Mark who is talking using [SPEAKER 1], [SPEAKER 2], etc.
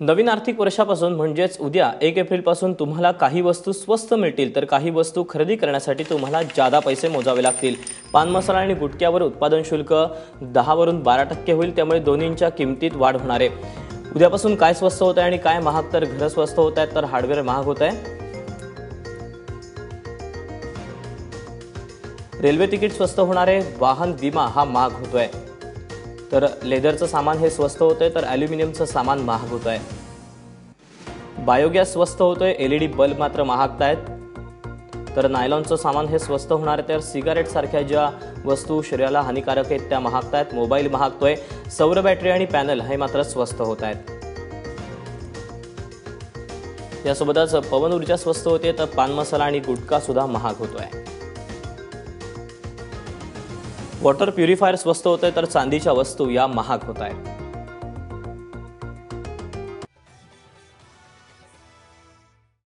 [SPEAKER 1] नवीन आर्थिक वर्षापासून म्हणजेच उद्या एक एप्रिलपासून तुम्हाला काही वस्तू स्वस्त मिळतील तर काही वस्तू खरेदी करण्यासाठी तुम्हाला जादा पैसे मोजावे लागतील. पान मसाला आणि गुटक्यावर उत्पादन शुल्क दहावरून बारा टक्के होईल त्यामुळे दोन्हींच्या किमतीत वाढ होणार आहे. उद्यापासून काय स्वस्त होत आहे आणि काय महाग तर घरं स्वस्त होत आहेत तर हार्डवेअर महाग होत आहे. रेल्वे तिकीट स्वस्त होणारे वाहन विमा हा महाग होतोय. तर लेदरचं सामान हे स्वस्त होतंय तर ॲल्युमिनियमचं सामान महाग होत आहे बायोगॅस स्वस्त होतोय एल ई डी बल्ब मात्र महागत आहेत तर नायलॉनचं सामान हे स्वस्त होणार आहे तर सिगारेट सारख्या ज्या वस्तू शरीराला हानिकारक आहेत त्या महागत आहेत मोबाईल महागतोय सौर बॅटरी आणि पॅनल हे मात्र स्वस्त होत आहेत यासोबतच पवन ऊर्जा स्वस्त होते तर पान मसाला आणि गुटखा सुद्धा महाग होतोय. वॉटर प्युरिफायर स्वस्त होत आहे तर चांदीच्या वस्तू या महाग होत आहेत.